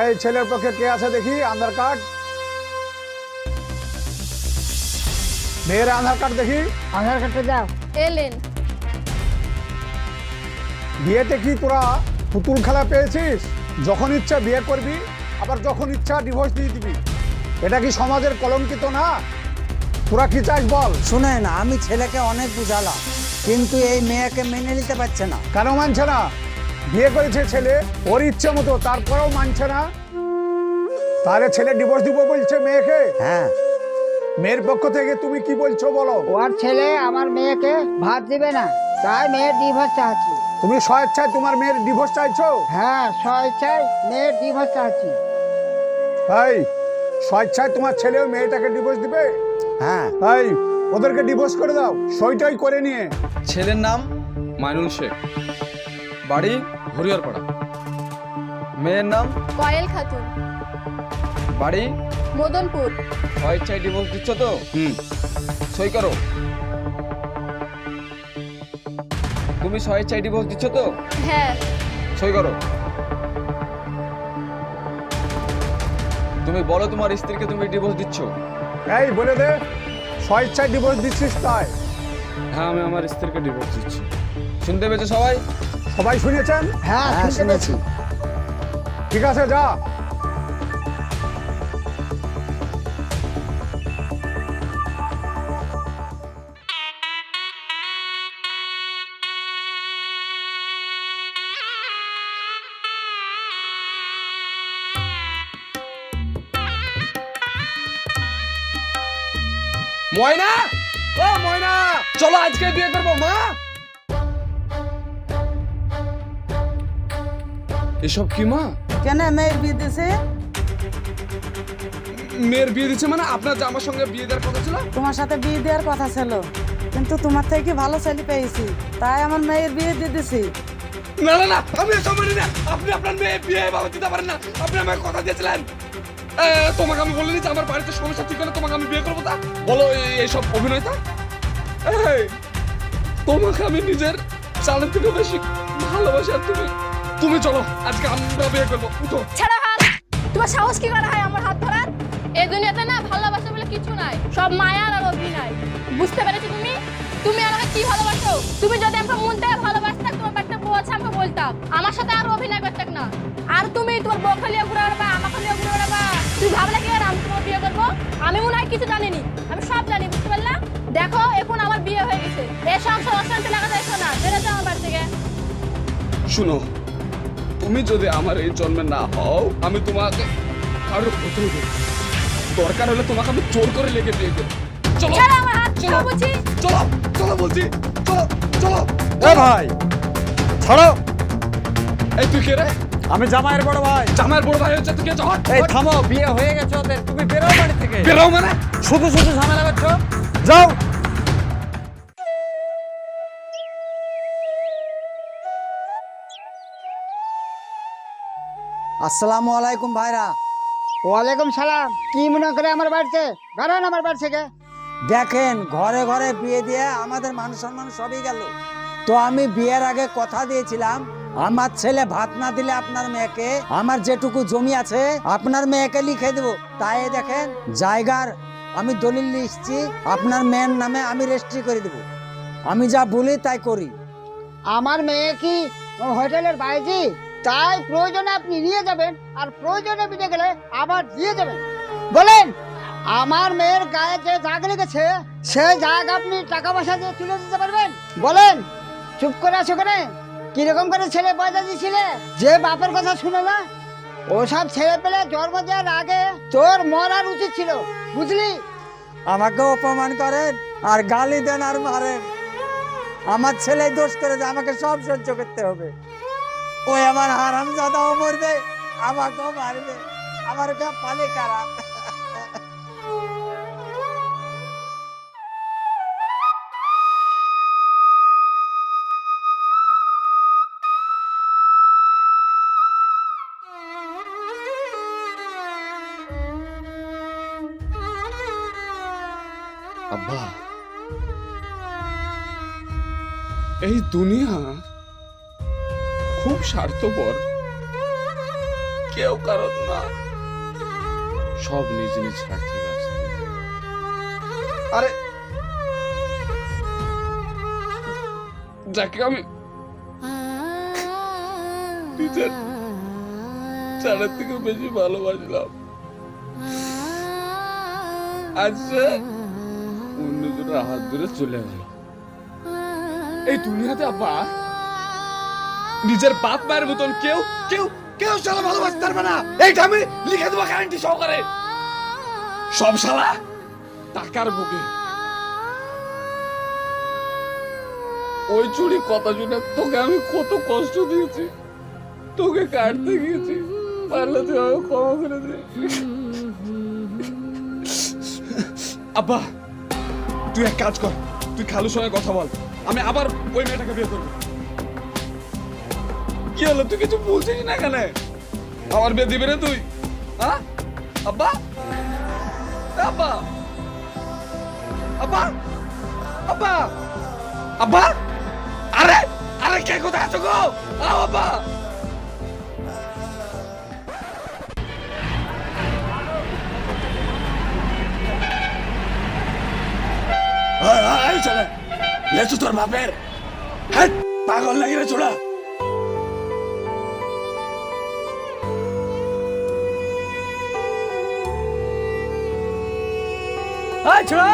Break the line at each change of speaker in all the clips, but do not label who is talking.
এই ছেলের পক্ষে কে আছে দেখি? আধার কার্ড? মেয়ের আধার কার্ড দেখি।
আধার কার্ডটা দাও।
এলেন।
বিয়েতে কি তোরা পুতুল খেলা পেয়েছিস? যখন ইচ্ছা বিয়ে করবি আবার যখন ইচ্ছা ডিভোর্স দিয়ে দিবি। এটা কি সমাজের কলঙ্কিত না? তোরা কি চাস বল?
শুনে না আমি ছেলেকে অনেক বুঝালাম কিন্তু এই মেয়েকে মেনে নিতে পারছে না।
কেন মানছে না? বিয়ে করেছে ছেলে ওর ইচ্ছে মতো তারপরেও মানছে না। তাহলে ছেলে ডিভোর্স দিব বলছে মেয়েকে?
হ্যাঁ।
মেয়ের পক্ষ থেকে তুমি কি বলছো বলো?
ওর ছেলে আমার মেয়েকে ভাত দিবে না তাই মেয়ের ডিভোর্স চাচ্ছি।
তুমি স্বেচ্ছায় তোমার মেয়ের ডিভোর্স চাইছো?
হ্যাঁ স্বেচ্ছায় মেয়ের ডিভোর্স চাচ্ছি।
এই স্বেচ্ছায় তোমার ছেলেও মেয়েটাকে ডিভোর্স দিবে?
হ্যাঁ।
এই ওদেরকে ডিভোর্স করে দাও সইটাই করে নিয়ে।
ছেলের নাম মাইনুল শেখ। বাড়ি হরিহরপাড়া মেয়ের নাম?
কয়েল খাতুন।
বাড়ি?
মদনপুর।
স্বেচ্ছায় ডিভোর্স দিচ্ছ তো? হুম। সই করো। তুমি স্বেচ্ছায় ডিভোর্স দিচ্ছ তো?
হ্যাঁ।
সই করো। তুমি বলো তোমার স্ত্রীকে তুমি ডিভোর্স দিচ্ছ?
এই বলে দে স্বেচ্ছায় ডিভোর্স দিচ্ছিস তাই।
হ্যাঁ আমি আমার স্ত্রীকে ডিভোর্স দিচ্ছি। শুনতে পেয়েছ সবাই?
সবাই শুনেছেন?
হ্যাঁ
হ্যাঁ শুনেছি।
ঠিক আছে যা।
ময়না? ও ময়না! চলো আজকে বিয়ে করব মা। এসব কি মা?
কেন মেয়ের বিয়ে দিছে?
মেয়ের বিয়ে দিচ্ছে মানে আপনার যে আমার সঙ্গে বিয়ে দেওয়ার কথা ছিল?
তোমার সাথে বিয়ে দেওয়ার কথা ছিল। কিন্তু তোমার থেকে ভালো ছেলে পেয়েছি। তাই আমার মেয়ের বিয়ে দিয়ে দিছি।
না না না আমি এসব মানি না। আপনি আপনার মেয়ে বিয়ে বাবা দিতে পারেন না। আপনি আমাকে কথা দিয়েছিলেন। তোমাকে আমি বলে দিচ্ছি আমার বাড়িতে সমস্যা ঠিক হলে তোমাকে আমি বিয়ে করব তা। বলো এই- এইসব অভিনয়তা এই, তোমাকে আমি নিজের চালের থেকে বেশি ভালোবাসি আর তুমি তুমি চলো আজকে আমরা বিয়ে করব। উঠো।
ছেড়ে হাত। তোমার সাহস কি করে হয় আমার হাত ধরার? এই দুনিয়াতে না ভালোবাসা বলে কিছু নাই। সব মায়ার আর অভিনয়। বুঝতে পেরেছ তুমি? তুমি আমাকে কি ভালোবাসো? তুমি যদি আমাকে মন থেকে ভালোবাসতে তোমার একটা বউ আছে আমাকে বলতাম। আমার সাথে আর অভিনয় করতে না। আর তুমি তোমার বউ খালিয়ে ঘুরে বেড়াবা আমাকে নিয়ে ঘুরে বেড়াবা। তুমি ভাবলে কি আর আমি তোমার বিয়ে করব? আমি মনে হয় কিছু জানিনি। আমি সব জানি বুঝতে পারলা? দেখো এখন আমার বিয়ে হয়ে গেছে। এসব সব অশান্তি লাগাতে এসো না বেরোতে আমার বাড়ি থেকে।
শুনো তুমি যদি আমার এই জন্মে না হও আমি তোমাকে আরও প্রথম দরকার হলে তোমাকে আমি জোর করে লেগে দিয়ে করব চলো।
বলছি
চলো। চলো বলছি চলো চলো
এ ভাই ছাড়ো।
এই তুই কে রে?
আমি জামাইয়ের বড় ভাই।
জামাইয়ের বড় ভাই হচ্ছে তুই কে? চল।
এই থামো বিয়ে হয়ে গেছে ওদের। তুমি বেরো বাড়ি থেকে।
বেরো মানে?
শুধু শুধু ঝামেলা করছ?
যাও।
আসসালামু আলাইকুম ভাইরা।
ওয়ালাইকুম সালাম। কি মনে করে আমার বাড়িতে? বেরোন আমার বাড়ি থেকে।
দেখেন ঘরে ঘরে বিয়ে দিয়ে আমাদের মান সম্মান সবই গেল। তো আমি বিয়ের আগে কথা দিয়েছিলাম আমার ছেলে ভাত না দিলে আপনার মেয়েকে আমার যেটুকু জমি আছে আপনার মেয়েকে লিখে দেব। তাই দেখেন জায়গার আমি দলিল লিখছি আপনার মেয়ের নামে আমি রেজিস্ট্রি করে দেব। আমি যা বলি তাই করি।
আমার মেয়ে কি হোটেলের বাইজি তাই প্রয়োজনে আপনি নিয়ে যাবেন আর প্রয়োজনে বিটে গেলে আবার দিয়ে যাবেন বলেন, আমার মেয়ের গায়ে যে দাগ লেগেছে, সেই দাগ আপনি টাকা পয়সা দিয়ে তুলে দিতে পারবেন? বলেন, চুপ করে আছো কেন? কীরকম করে ছেলে পয়সা দিয়েছিলে? যে বাপের কথা শুনে না? ওসব ছেলে পেলে জন্ম দেওয়ার আগে তোর মরার উচিত ছিল, বুঝলি?
আমাকে অপমান করেন আর গালি দেন আর মারেন। আমার ছেলে দোষ করেছে আমাকে সব সহ্য করতে হবে। ওই আমার হারাম দাদাও মরবে আমাকেও মারবে আমার ওটা পালে কারা
আব্বা এই দুনিয়া খুব স্বার্থপর। কেউ কারণ না। সব নিজ নিজ স্বার্থে আরে! যাকে আমি নিজের চারের থেকে বেশি ভালোবাসলাম, আজ সে অন্যজনের হাত ধরে চলে গেল। এই দুনিয়াতে আব্বা নিজের বাপ মায়ের মতন কেউ কেউ কেউ শালা ভালোবাসতে পারবে না। এইটা আমি লিখে দেবো গ্যারান্টি সহকারে। সব শালা টাকার বুকে। ওই চুরি কথা শুনে তোকে আমি কত কষ্ট দিয়েছি। তোকে কাটতে গিয়েছি। পারলে তুই আমাকে ক্ষমা করে দে। আব্বা, তুই এক কাজ কর। তুই খালুর সঙ্গে কথা বল। আমি আবার ওই মেয়েটাকে বিয়ে করব। কি হলো তুই কিছু বলছিস না কেন আমার বিয়ে দিবি রে তুই হ্যাঁ আব্বা আব্বা আব্বা আব্বা আব্বা আরে আরে কে কোথায় আছো গো আও আব্বা চলে লেচু তোর বাপের হ্যাঁ পাগল লাগি রে চোড়া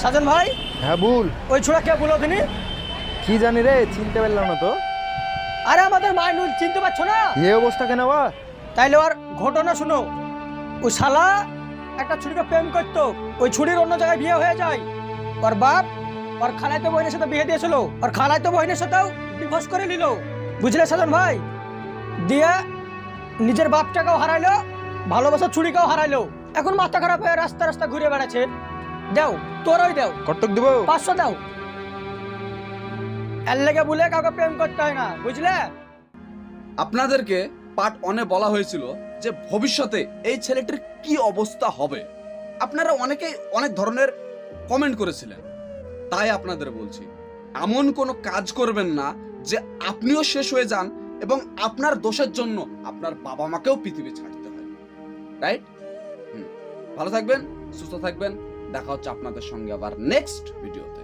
সাজন ভাই
হ্যাঁ ভুল
ওই ছোড়া কে বলো তিনি?
কি জানি রে চিনতে পারলাম না তো।
আরে আমাদের মাইনুল চিনতে পারছ না?
এ অবস্থা কেন বা
তাইলে ওর ঘটনা শুনো। ওই শালা একটা ছুরিকে প্রেম করতো ওই ছুরির অন্য জায়গায় বিয়ে হয়ে যায়। ওর বাপ ওর খালাইতো বহিনের সাথে বিয়ে দিয়েছিল। ওর খালাইতো বহিনের সাথেও ডিভোর্স করে নিল। বুঝলে সাধন ভাই? দিয়ে নিজের বাপটাকেও হারাইলো ভালোবাসার ছুরিকেও হারাইলো। এখন মাথা খারাপ হয়ে রাস্তা রাস্তা ঘুরে বেড়াচ্ছে। দেও তোরই দেও।
কটক দিব।
পাঁচশো দাও। এর লেগে বলে কাউকে প্রেম করতে হয় না বুঝলে?
আপনাদেরকে পার্ট অনে বলা হয়েছিল যে ভবিষ্যতে এই ছেলেটির কি অবস্থা হবে। আপনারা অনেকেই অনেক ধরনের কমেন্ট করেছিলেন। তাই আপনাদের বলছি এমন কোনো কাজ করবেন না যে আপনিও শেষ হয়ে যান এবং আপনার দোষের জন্য আপনার বাবা মাকেও পৃথিবী ছাড়তে হয়। রাইট ভালো থাকবেন, সুস্থ থাকবেন। দেখা হচ্ছে আপনাদের সঙ্গে আবার নেক্সট ভিডিওতে